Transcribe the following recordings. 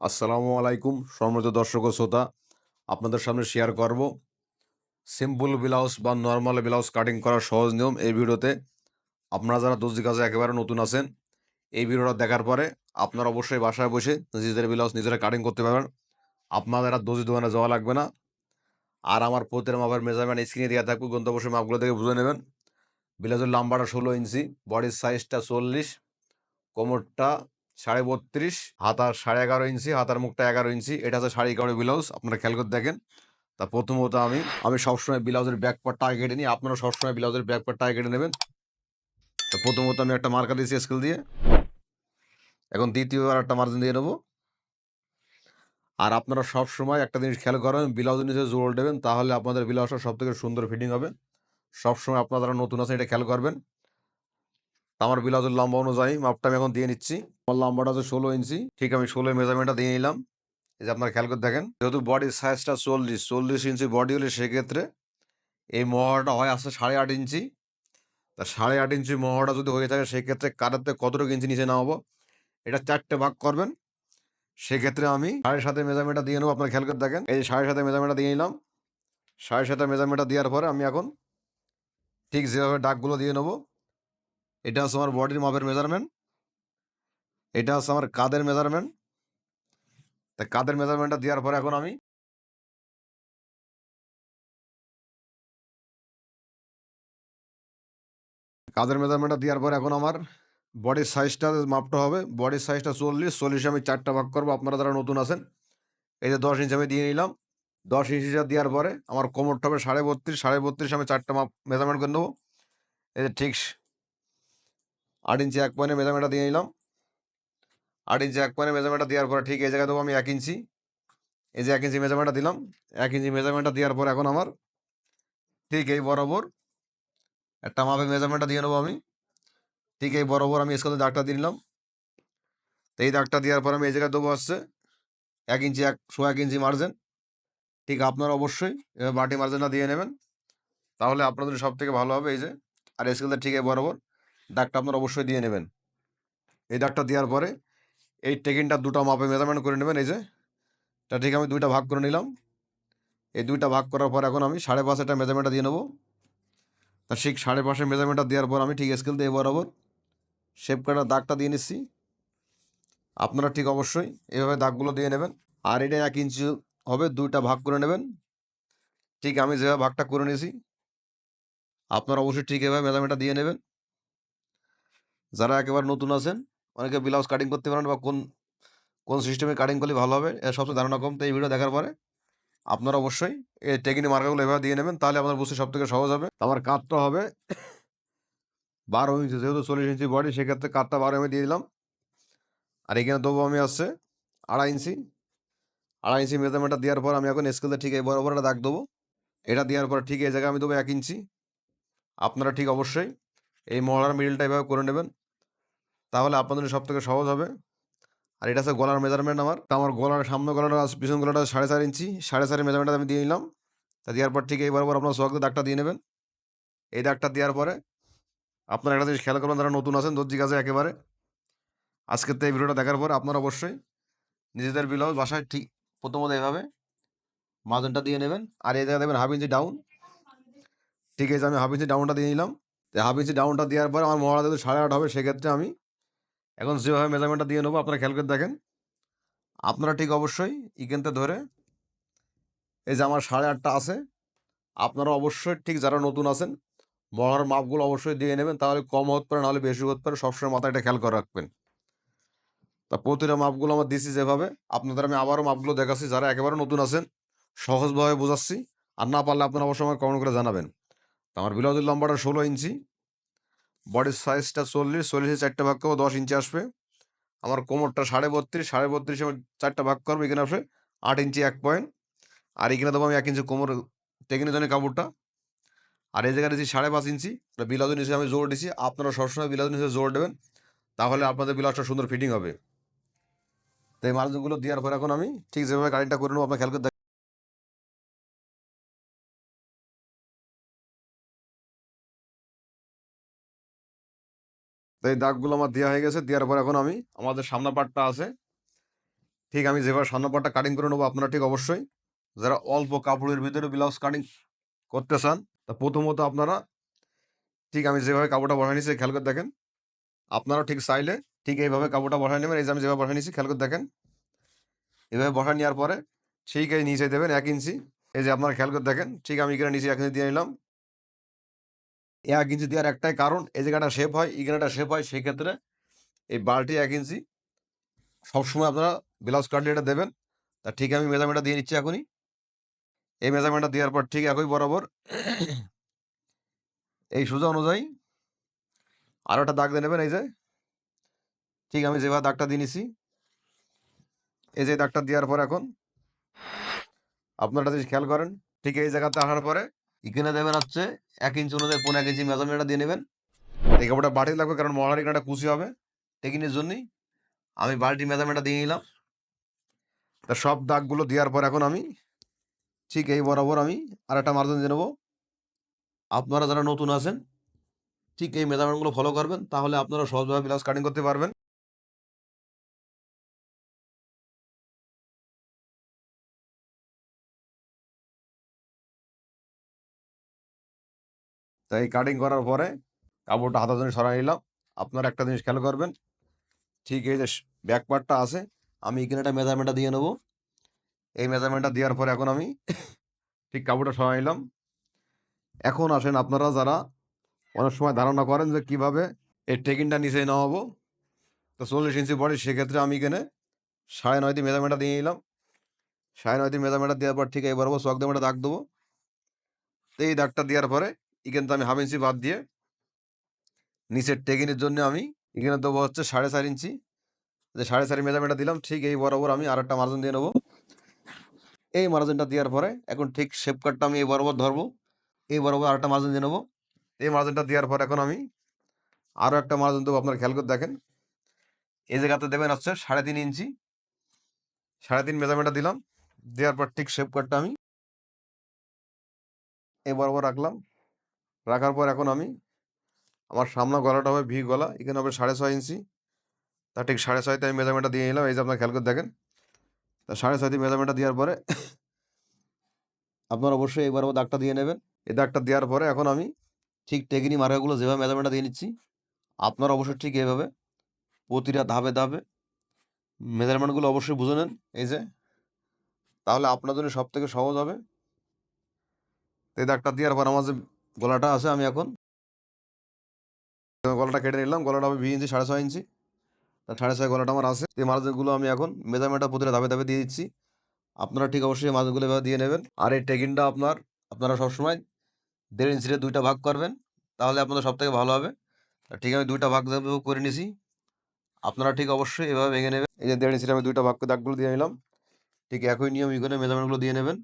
আসসালামু আলাইকুম, সম্মানিত দর্শক ও শ্রোতা। আপনাদের সামনে শেয়ার করব। সিম্পল ব্লাউজ বা নর্মাল ব্লাউজ কাটিং করার সহজ নিয়ম এই ভিডিওতে। আপনারা যারা দর্জি কাজে একেবারে নতুন আছেন, এই ভিডিওটা দেখার পরে আপনারা অবশ্যই বাসায় বসে নিজেদের ব্লাউজ নিজেরা কাটিং করতে পারবেন। আপনাদের আর দর্জি দোকানে যাওয়া লাগবে না। আর আমার প্রতির মাপের মেজারমেন্ট স্ক্রিনে দেওয়া থাকবে গন্তব্য মাপগুলো থেকে বুঝে নেবেন। ব্লাউজের লাম্বাটা ষোলো ইঞ্চি বডির সাইজটা চল্লিশ, কোমরটা সাড়ে বত্রিশ হাতার সাড়ে এগারো ইঞ্চি হাতার মুখটা এগারো ইঞ্চি, এটা হচ্ছে সাড়ে এগারো ব্লাউজ আপনারা খেয়াল করে দেখেন। তা প্রথমত আমি আমি সবসময় ব্লাউজের ব্যাক পার্টটা কেটে নিই আপনারা সবসময় ব্লাউজের ব্যাক পার্টটা আগে কেটে নেবেন। তো প্রথমত আমি একটা মার্কার দিয়েছি স্কেল দিয়ে। এখন দ্বিতীয়বার একটা মার্জিন দিয়ে নেব। আর আপনারা সব সময় একটা জিনিস খেয়াল করেন ব্লাউজের নিচে জোর দেবেন, তাহলে আপনাদের ব্লাউজটা সব থেকে সুন্দর ফিটিং হবে। সবসময় আপনারা নতুন আছেন, এটা খেয়াল করবেন। আমার ব্লাউজের লম্বা অনুযায়ী মাপটা আমি এখন দিয়ে নিচ্ছি। আমার লম্বাটা হচ্ছে ষোলো ইঞ্চি। ঠিক আমি ষোলো মেজারমেন্টটা দিয়ে নিলাম। এই যে আপনারা খেয়াল করে দেখেন, যেহেতু বডির সাইজটা চল্লিশ চল্লিশ ইঞ্চি বডি হলে সেক্ষেত্রে এই মহড়াটা হয় আসছে সাড়ে আট ইঞ্চি। তা সাড়ে আট ইঞ্চি মহড়া যদি হয়ে থাকে, সেক্ষেত্রে কাটাতে কতটুকু ইঞ্চি নিচে নামাবো, এটা চারটে ভাগ করবেন। সেক্ষেত্রে আমি সাড়ে সাথে মেজারমেন্টটা দিয়ে নেব, আপনারা খেয়াল করে দেখেন। এই যে সাড়ে সাথে মেজারমেন্টটা দিয়ে নিলাম। সাড়ে সাথে মেজারমেন্টটা দেওয়ার পরে আমি এখন ঠিক যেভাবে ডাকগুলো দিয়ে নেব এটা হচ্ছে আমার বডির মাপের মেজারমেন্ট এটা হচ্ছে আমার কাদের মেজারমেন্ট তা কাদের মেজারমেন্টটা দেওয়ার পরে এখন আমি কাদের মেজারমেন্টটা দেওয়ার পরে এখন আমার বডির সাইজটা মাপটা হবে। বডির সাইজটা চল্লিশ, চল্লিশে আমি চারটা ভাগ করব। আপনারা যারা নতুন আছেন, এই যে দশ ইঞ্চি আমি দিয়ে নিলাম। দশ ইঞ্চিটা দেওয়ার পরে আমার কোমরটা হবে সাড়ে বত্রিশ সাড়ে বত্রিশ আমি চারটা মাপ মেজারমেন্ট করে নেব। এই যে ঠিক আট ইঞ্চি এক পয়েন্টের মেজারমেন্টটা দিয়ে নিলাম। আট ইঞ্চি এক পয়েন্টের মেজারমেন্টটা দেওয়ার পরে ঠিক এই জায়গায় দেবো আমি এক ইঞ্চি। এই যে এক ইঞ্চি মেজারমেন্টটা দিলাম, এক ইঞ্চি মেজারমেন্টটা দেওয়ার পর এখন আমার ঠিক এই বরাবর একটা মাপে মেজারমেন্টটা দিয়ে নেব আমি। ঠিক এই বরাবর আমি স্কেলে দাগটা দিয়ে নিলাম। তো এই দাগটা দেওয়ার পর আমি এই জায়গায় দেবো আসছে এক ইঞ্চি এক শো এক ইঞ্চি মার্জেন ঠিক আপনারা অবশ্যই এভাবে বাটি মার্জেনটা দিয়ে নেবেন। তাহলে আপনাদের সব থেকে ভালো হবে এই যে, আর স্কেলটা ঠিক এই বরাবর দাগটা আপনারা অবশ্যই দিয়ে নেবেন। এই দাগটা দেওয়ার পরে এই টেকিনটা দুটো মাপে মেজারমেন্ট করে নেবেন, এই যে। তা ঠিক আমি দুইটা ভাগ করে নিলাম। এই দুইটা ভাগ করার পর এখন আমি সাড়ে পাঁচ একটা মেজারমেন্টটা দিয়ে নেব। তা ঠিক সাড়ে পাঁচের মেজারমেন্টটা দেওয়ার পর আমি ঠিক স্কেল দিয়ে বরাবর শেপ কাটার দাগটা দিয়ে নিচ্ছি। আপনারা ঠিক অবশ্যই এভাবে দাগগুলো দিয়ে নেবেন। আর এটা এক ইঞ্চি হবে, দুইটা ভাগ করে নেবেন। ঠিক আমি যেভাবে ভাগটা করে নিয়েছি, আপনারা অবশ্যই ঠিক এভাবে মেজারমেন্টটা দিয়ে নেবেন। যারা একেবারে নতুন আছেন, অনেকে ব্লাউজ কাটিং করতে পারেন বা কোন কোন সিস্টেমে কাটিং করলে ভালো হবে এর সবচেয়ে ধারণা কম। তো এই ভিডিও দেখার পরে আপনারা অবশ্যই এই টেকিনি মার্কাগুলো এভাবে দিয়ে নেবেন, তাহলে আপনার বুঝতে সব থেকে সহজ হবে। আমার কাঠটা হবে বারো ইঞ্চি, যেহেতু চল্লিশ ইঞ্চি বডি সেক্ষেত্রে কাঠটা বারো এমএ দিয়ে দিলাম। আর এখানে দেবো আমি আসছে আড়াই ইঞ্চি। আড়াই ইঞ্চি মেজারমেন্টটা দেওয়ার পর আমি এখন স্কেলে ঠিক এই বরাবর একটা দাগ দেবো। এটা দেওয়ার পর ঠিক এই জায়গায় আমি দেবো এক ইঞ্চি। আপনারা ঠিক অবশ্যই এই মহড়ার মিডিলটা এভাবে করে নেবেন। তাহলে আপনাদের সব থেকে সহজ হবে। আর এটা হচ্ছে গলার মেজারমেন্ট আমার। তা আমার গলার সামনে গলাটা আছে, পিছন গলাটা সাড়ে চার ইঞ্চি সাড়ে চারের মেজারমেন্ট আমি দিয়ে নিলাম। তা দেওয়ার পর ঠিক এই বরাবর আপনার সোয়াগ দাগটা দিয়ে নেবেন। এই দাগটা দেওয়ার পরে আপনারা একটা জিনিস খেয়াল করবেন যারা নতুন আছেন দর্জি কাজে একেবারে। আজকের তো এই ভিডিওটা দেখার পর আপনারা অবশ্যই নিজেদের ব্লাউজ বাসায় ঠিক প্রথমত এইভাবে মার্জিনটা দিয়ে নেবেন। আর এই জায়গায় দেবেন হাফ ইঞ্চি ডাউন ঠিক আছে আমি হাফ ইঞ্চি ডাউনটা দিয়ে নিলাম। হাফ ইঞ্চি ডাউনটা দেওয়ার পর আমার যদি সাড়ে আট হবে সেক্ষেত্রে আমি এখন যেভাবে মেজারমেন্টটা দিয়ে নেব, আপনারা খেয়াল করে দেখেন। আপনারা ঠিক অবশ্যই ইকেনতে ধরে এই যে আমার সাড়ে আটটা আছে, আপনারা অবশ্যই ঠিক যারা নতুন আছেন মহড়ার মাপগুলো অবশ্যই দিয়ে নেবেন, তাহলে কম হতে পারে, নাহলে বেশি হতে পারে, সবসময় মাথায় এটা খেয়াল করে রাখবেন। তা প্রতিটা মাপগুলো আমার দিছি যেভাবে, আপনাদের আমি আবারও মাপগুলো দেখাচ্ছি, যারা একেবারে নতুন আছেন, সহজভাবে বোঝাচ্ছি, আর না পারলে আপনারা অবশ্যই আমাকে কমেন্ট করে জানাবেন। তা আমার ব্লাউজের লম্বাটা ষোলো ইঞ্চি বডির সাইজটা চল্লিশ, চল্লিশে চারটে ভাগ করব, দশ ইঞ্চি আসবে। আমার কোমরটা সাড়ে বত্রিশ, সাড়ে বত্রিশে চারটা ভাগ করব, এখানে আসবে আট ইঞ্চি এক পয়েন্ট আর এখানে দেবো আমি এক ইঞ্চি কোমর টেকিনে জানি কাপড়টা। আর এই জায়গায় দিচ্ছি সাড়ে পাঁচ ইঞ্চি। বিলাউজের নিচে আমি জোর দিচ্ছি আপনারা সবসময় বিলাউজের নিচে জোর দেবেন। তাহলে আপনাদের ব্লাউজটা সুন্দর ফিটিং হবে। তো এই মার্জিনগুলো দেওয়ার পর এখন আমি ঠিক যেভাবে গাড়িটা করে নেব, আপনার খেয়াল তো এই দাগগুলো আমার দেওয়া হয়ে গেছে, দেওয়ার পর এখন আমি আমাদের সামনা পাটটা আছে। ঠিক আমি যেভাবে সামনের পাটটা কাটিং করে নেব, আপনারা ঠিক অবশ্যই যারা অল্প কাপড়ের ভিতরে ব্লাউজ কাটিং করতে চান, তা প্রথমত আপনারা ঠিক আমি যেভাবে কাপড়টা বসাই নিয়েছি খেয়াল করে দেখেন। আপনারা ঠিক চাইলে ঠিক এইভাবে কাপড়টা বসাই নেবেন, এই যে আমি যেভাবে বসাই নিয়েছি খেয়াল করে দেখেন। এভাবে বসাই নেওয়ার পরে ঠিক এই নিচে দেবেন এক ইঞ্চি। এই যে আপনারা খেয়াল করে দেখেন, ঠিক আমি এখানে নিচে এক ইঞ্চি দিয়ে নিলাম। এক ইঞ্চি দেওয়ার একটাই কারণ, এই জায়গাটা শেপ হয় এখানেটা শেপ হয়, সেই ক্ষেত্রে এই বালটি এক ইঞ্চি সবসময় আপনারা ব্লাউজ কাটলে এটা দেবেন। তা ঠিক আমি মেজারমেন্টটা দিয়ে নিচ্ছি এখনই। এই মেজারমেন্টটা দেওয়ার পর ঠিক একই বরাবর এই সোজা অনুযায়ী আরও একটা দাগ দিয়ে নেবেন, এই যে। ঠিক আমি যেভাবে দাগটা দিয়ে নিছি, এই যে দাগটা দেওয়ার পর এখন আপনারা যদি খেয়াল করেন, ঠিক এই জায়গাতে আসার পরে এখানে দেবেন হচ্ছে এক ইঞ্চি অনুযায়ী পনেরো এক ইঞ্চি মেজারমেন্টটা দিয়ে নেবেন। এই কাপড়টা বাটি লাগবে কারণ মহার এখানটা কুচি হবে। টেকিনের জন্যই আমি বালটি মেজারমেন্টটা দিয়ে নিলাম। তা সব দাগগুলো দেওয়ার পর এখন আমি ঠিক এই বরাবর আমি আর একটা মার্জিন দিয়ে নেব। আপনারা যারা নতুন আছেন, ঠিক এই মেজারমেন্টগুলো ফলো করবেন, তাহলে আপনারা সহজভাবে ব্লাউজ কাটিং করতে পারবেন। তাই কাটিং করার পরে কাপড়টা হাতা জন্য সরাই নিলাম। আপনারা একটা জিনিস খেয়াল করবেন, ঠিক এই যে ব্যাক পার্টটা আছে, আমি এখানে একটা মেজারমেন্টটা দিয়ে নেব। এই মেজারমেন্টটা দেওয়ার পরে এখন আমি ঠিক কাপড়টা সরাই নিলাম। এখন আসেন আপনারা যারা অনেক সময় ধারণা করেন যে কীভাবে এই টেকিনটা নিচে নামাবো তো চল্লিশ ইঞ্চি বডি সেক্ষেত্রে আমি এখানে সাড়ে নয় দিন মেজারমেন্টটা দিয়ে নিলাম। সাড়ে নয় দিন মেজারমেন্টটা দেওয়ার পর ঠিক এই বরাবর চক দিয়ে দাগ দেবো। তো এই দাগটা দেওয়ার পরে এখানে তো আমি হাফ ইঞ্চি বাদ দিয়ে নিচের টেকিনের জন্য আমি এখানে দেবো হচ্ছে সাড়ে চার ইঞ্চি যে সাড়ে চারি মেজারমেন্টটা দিলাম, ঠিক এই বরাবর আমি আর একটা মার্জিন দিয়ে নেব। এই মার্জিনটা দেওয়ার পরে এখন ঠিক শেপ কাটটা আমি এই বরাবর ধরবো, এই বরাবর আরেকটা মার্জিন দিয়ে নেব। এই মার্জিনটা দেওয়ার পর এখন আমি আরও একটা মার্জিন দেবো, আপনারা খেয়াল করে দেখেন। এই জায়গাতে দেবেন হচ্ছে সাড়ে তিন ইঞ্চি সাড়ে তিন মেজারমেন্টটা দিলাম, দেওয়ার পর ঠিক শেপ কাটটা আমি এই বরাবর রাখলাম। রাখার পর এখন আমি আমার সামনা গলাটা হবে ভি গলা, এখানে হবে সাড়ে ছয় ইঞ্চি। তা ঠিক সাড়ে ছয়তে আমি মেজারমেন্টটা দিয়ে নিলাম, এই যে আপনার খেয়াল করে দেখেন। তা সাড়ে ছয়তে মেজারমেন্টটা দেওয়ার পরে আপনার অবশ্যই এই বরাবর দাগটা দিয়ে নেবেন। এই দাগটা দেওয়ার পরে এখন আমি ঠিক টেকিনি মার্কাগুলো যেভাবে মেজারমেন্টটা দিয়ে নিচ্ছি, আপনার অবশ্যই ঠিক এইভাবে প্রতিটা ধাপে ধাপে মেজারমেন্টগুলো অবশ্যই বুঝে নেন, এই যে। তাহলে আপনার জন্য সব থেকে সহজ হবে। এই দাগটা দেওয়ার পর আমার যে গলাটা আছে আমি এখন। গলাটা কেটে নিলাম, গলাটা আমি ভি ইঞ্চি, সাড়ে ছয় ইঞ্চি। তা সাড়ে ছয় গলাটা আমার আছে। এই মার্জিনগুলো আমি এখন মেজারমেন্টটা প্রতিটা ধাপে ধাপে দিয়ে দিচ্ছি। আপনারা ঠিক অবশ্যই মার্জিনগুলো এভাবে দিয়ে নেবেন। আর এই টেকিনটা আপনার, আপনারা সবসময় দেড় ইঞ্চিতে দুইটা ভাগ করবেন, তাহলে আপনাদের সব থেকে ভালো হবে। ঠিক আমি দুইটা ভাগ করে নিছি। আপনারা ঠিক অবশ্যই এভাবে ভেঙে নেবেন। এই যে দেড় ইঞ্চিতে আমি দুইটা ভাগ দাগগুলো দিয়ে নিলাম। ঠিক একই নিয়ম এখানে মেজারমেন্টগুলো দিয়ে নেবেন।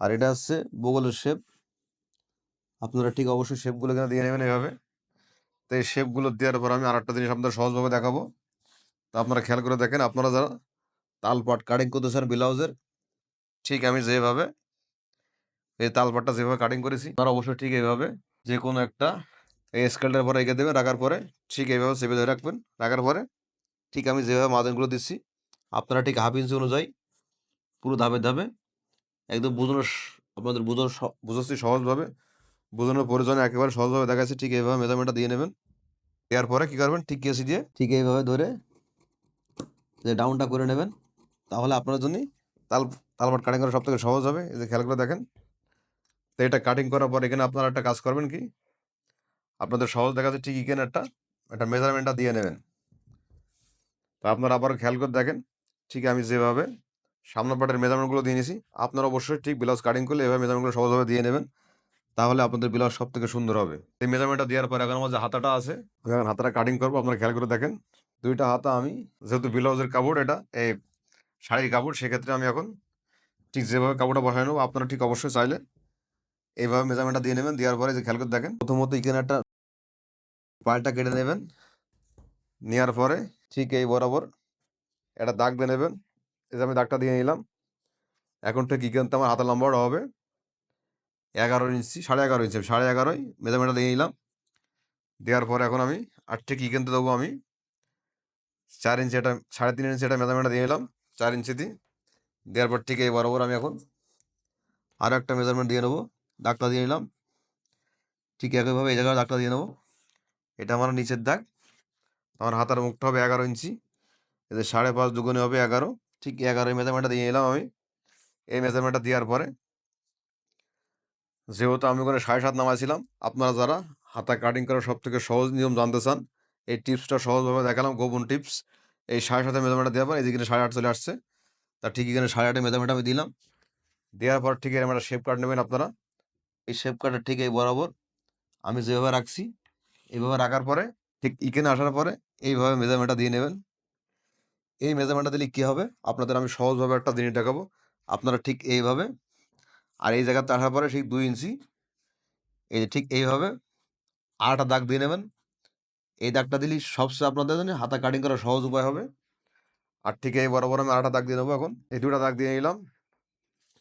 আর এটা হচ্ছে বগলের শেপ আপনারা ঠিক অবশ্যই শেপগুলো এখানে দিয়ে নেবেন এভাবে। তো এই শেপগুলো দেওয়ার পর আমি আরেকটা জিনিস আপনাদের সহজভাবে দেখাবো। তো আপনারা খেয়াল করে দেখেন, আপনারা যারা তালপাট কাটিং করতেছেন ব্লাউজের ঠিক আমি যেভাবে এই তালপাটটা যেভাবে কাটিং করেছি, তারা অবশ্যই ঠিক এইভাবে যে কোনো একটা এই স্কেলটার পরে এঁকে দেবেন, রাখার পরে ঠিক এইভাবে চেপে ধরে রাখবেন, রাখার পরে ঠিক আমি যেভাবে মাদনগুলো দিচ্ছি, আপনারা ঠিক হাফ ইঞ্চি অনুযায়ী পুরো ধাপে ধাপে একদম বোঝানোর স- আপনাদের বোঝানোর স- বোঝাচ্ছি সহজভাবে। বোঝানোর প্রয়োজনে একেবারে সহজভাবে দেখাচ্ছি, ঠিক এইভাবে মেজারমেন্টটা দিয়ে নেবেন। দেওয়ার পরে কী করবেন? ঠিক কেসি দিয়ে, ঠিক এইভাবে ধরে যে ডাউনটা করে নেবেন। তাহলে আপনার জন্যই তাল, তালপাট কাটিং করা সব থেকে সহজ হবে। এই যে খেয়াল করে দেখেন। তো এটা কাটিং করার পর এখানে আপনারা একটা কাজ করবেন কি? আপনাদের সহজ দেখাচ্ছে ঠিক এখানে একটা একটা মেজারমেন্টটা দিয়ে নেবেন। তো আপনারা আবার খেয়াল করে দেখেন। ঠিক আমি যেভাবে সামনের পাটের মেজারমেন্টগুলো দিয়ে নিয়েছি আপনারা অবশ্যই ঠিক ব্লাউজ কাটিং করলে এভাবে মেজারমেন্টগুলো সহজভাবে দিয়ে নেবেন। তাহলে আপনাদের ব্লাউজ সব থেকে সুন্দর হবে। এই মেজারমেন্টটা দেওয়ার পর এখন আমার যে হাতাটা আছে, আমি এখন হাতাটা কাটিং করব। আপনারা খেয়াল করে দেখেন, দুইটা হাতা আমি, যেহেতু ব্লাউজের কাপড় এটা, এই শাড়ির কাপড়, সেক্ষেত্রে আমি এখন ঠিক যেভাবে কাপড়টা বসাই নেব, আপনারা ঠিক অবশ্যই চাইলে এইভাবে মেজারমেন্টটা দিয়ে নেবেন। দেওয়ার পরে যে খেয়াল করে দেখেন, প্রথমত এখানে একটা পালটা কেটে নেবেন। নেওয়ার পরে ঠিক এই বরাবর একটা দাগ দিয়ে নেবেন। এই আমি দাগটা দিয়ে নিলাম। এখন ঠিক এখানতে আমার হাতা লম্বাটা হবে এগারো ইঞ্চি, সাড়ে এগারো ইঞ্চি, সাড়ে এগারোই মেজারমেন্টটা দিয়ে নিলাম। দেওয়ার পরে এখন আমি আর ঠিক এখানতে দেবো আমি। চার ইঞ্চি এটা সাড়ে তিন ইঞ্চি এটা মেজারমেন্টটা দিয়ে নিলাম, চার ইঞ্চি দিই দেওয়ার পর ঠিক এই বরাবর আমি এখন আরও একটা মেজারমেন্ট দিয়ে নেব, দাগটা দিয়ে নিলাম। ঠিক একইভাবে এই জায়গায় দাগটা দিয়ে নেব। এটা আমার নিচের দাগ। আমার হাতার মুখটা হবে এগারো ইঞ্চি। এদের সাড়ে পাঁচ দুগুণে হবে এগারো। ঠিক এগারো মেজারমেন্টটা দিয়ে নিলাম আমি। এই মেজারমেন্টটা দেওয়ার পরে যেহেতু আমি ওখানে সাড়ে সাত নামাইছিলাম আপনারা যারা হাতা কাটিং করার সব থেকে সহজ নিয়ম জানতে চান, এই টিপসটা সহজভাবে দেখালাম, গোপন টিপস। এই সাড়ে সাতে মেজারমেন্টটা দেওয়ার পর যেখানে সাড়ে আট চলে আসছে। তা ঠিক এখানে সাড়ে আটের মেজারমেন্ট আমি দিলাম। দেওয়ার পর ঠিক এরকম একটা শেপ কাট নেবেন আপনারা। এই শেপ কাটের ঠিক এই বরাবর আমি যেভাবে রাখছি এইভাবে রাখার পরে, ঠিক এখানে আসার পরে, এইভাবে মেজারমেন্টটা দিয়ে নেবেন। এই মেজারমেন্টটা দিলে কী হবে? আপনাদের আমি সহজভাবে একটা জিনিস দেখাবো। আপনারা ঠিক এইভাবে, আর এই জায়গাতে আসার পরে ঠিক দুই ইঞ্চি, এই যে ঠিক এইভাবে আটা দাগ দিয়ে নেবেন। এই দাগটা দিলেই সবচেয়ে আপনাদের জন্য হাতা কাটিং করার সহজ উপায় হবে। আর ঠিক এই বরাবর আমি আটা দাগ দিয়ে নেব এখন। এই দুটা দাগ দিয়ে নিলাম।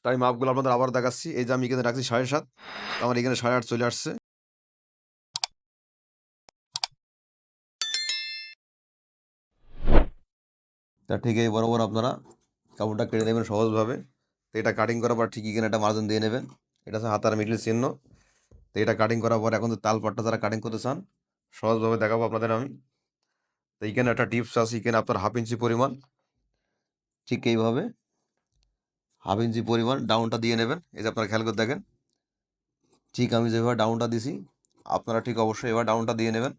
তাই মাপগুলো আপনাদের আবার দেখাচ্ছি। এই যে আমি এখানে রাখছি সাড়ে সাত, আমার এখানে সাড়ে আট চলে আসছে। তা ঠিক এই বরাবর আপনারা কাপড়টা কেটে নেবেন সহজভাবে। তো এটা কাটিং করার পর ঠিক এখানে একটা মার্জিন দিয়ে নেবেন। এটা হচ্ছে হাতার মিডল চিহ্ন। তো এটা কাটিং করার পর এখন তো তালপাটটা যারা কাটিং করতে চান, সহজভাবে দেখাবো আপনাদের আমি। তো এইখানে একটা টিপস আছে, এখানে আপনার হাফ ইঞ্চি পরিমাণ। ঠিক এইভাবে হাফ ইঞ্চি পরিমাণ ডাউনটা দিয়ে নেবেন। এই যে আপনারা খেয়াল করে দেখেন। ঠিক আমি যেভাবে ডাউনটা দিছি, আপনারা ঠিক অবশ্যই এবার ডাউনটা দিয়ে নেবেন।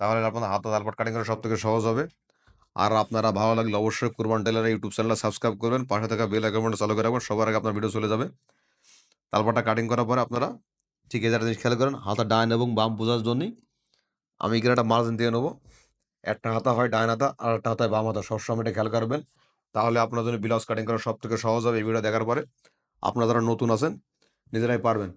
তাহলে আপনার হাতে তালপাট কাটিং করা সব থেকে সহজ হবে। আর আপনারা ভালো লাগলে অবশ্যই কুরবান টেলার ইউটিউব চ্যানেলটা সাবস্ক্রাইব করবেন, পাশে থাকা বেল আইকনটা চালু করে রাখবেন, সবার আগে আপনার ভিডিও চলে যাবে। তালপাটটা কাটিং করার পরে আপনারা ঠিক এই জিনিস খেয়াল করেন, হাতা ডান এবং বাম বোঝার জন্যই আমি এখানে একটা মার্জিন দিয়ে নেব। একটা হাতা হয় ডান হাতা, আর একটা হাতায় বাম হাতা, সবসময় এটা খেয়াল করবেন। তাহলে আপনার জন্য ব্লাউজ কাটিং করা সব থেকে সহজ হবে এই ভিডিও দেখার পরে। আপনারা যারা নতুন আছেন, নিজেরাই পারবেন।